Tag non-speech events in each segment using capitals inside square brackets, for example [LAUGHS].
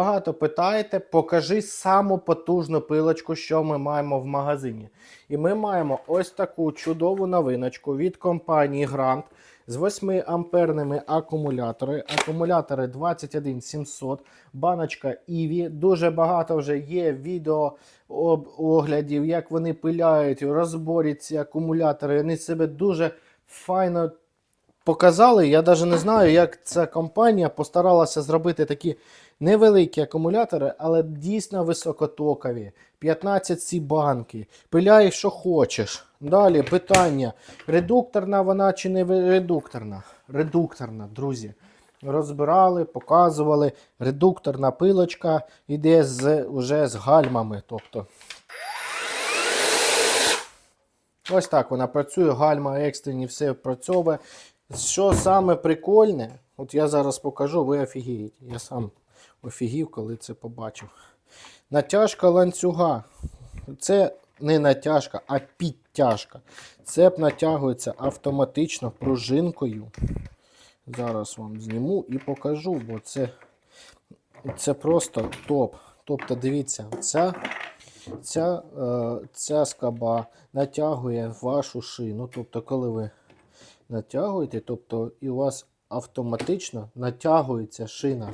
Багато питаєте, покажи саму потужну пилочку, що ми маємо в магазині. І ми маємо ось таку чудову новиночку від компанії Grant з 8 амперними акумулятори. Акумулятори 21700, баночка Іві. Дуже багато вже є відео об оглядів, як вони пиляють, у розборі ці акумулятори. Вони себе дуже файно показали. Я навіть не знаю, як ця компанія постаралася зробити такі невеликі акумулятори, але дійсно високотокові. 15 ці банки. Пиляй, що хочеш. Далі питання: редукторна вона чи не редукторна? Редукторна, друзі. Розбирали, показували. Редукторна пилочка йде з, уже з гальмами. Тобто Ось так вона працює, гальма екстрені, все працьовує. Що саме прикольне, от я зараз покажу, ви офігієте. Я сам офігів, коли це побачив. Натяжка ланцюга. Це не натяжка, а підтяжка. Цеп натягується автоматично пружинкою. Зараз вам зніму і покажу, бо це, це просто топ. Тобто, дивіться, ця ця, е, ця скоба натягує вашу шину. Тобто, коли ви натягуєте, тобто і у вас автоматично натягується шина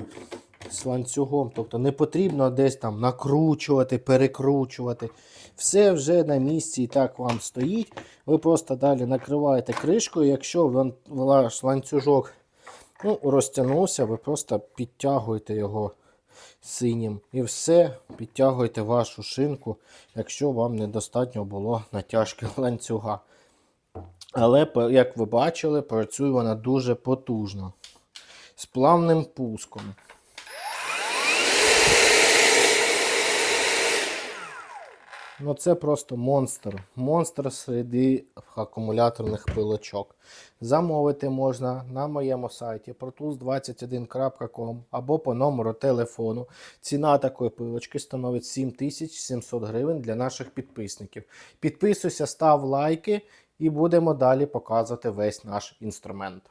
з ланцюгом. Тобто не потрібно десь там накручувати, перекручувати. Все вже на місці і так вам стоїть. Ви просто далі накриваєте кришкою. Якщо ваш ланцюжок ну, розтягнувся, ви просто підтягуєте його синім. І все, підтягуйте вашу шинку, якщо вам недостатньо було натяжки [LAUGHS] ланцюга. Але, як ви бачили, працює вона дуже потужно. З плавним пуском. Ну, це просто монстр. Монстр серед акумуляторних пилочок. Замовити можна на моєму сайті protus21.com або по номеру телефону. Ціна такої пилочки становить 7700 гривень для наших підписників. Підписуйся, став лайки і будемо далі показувати весь наш інструмент.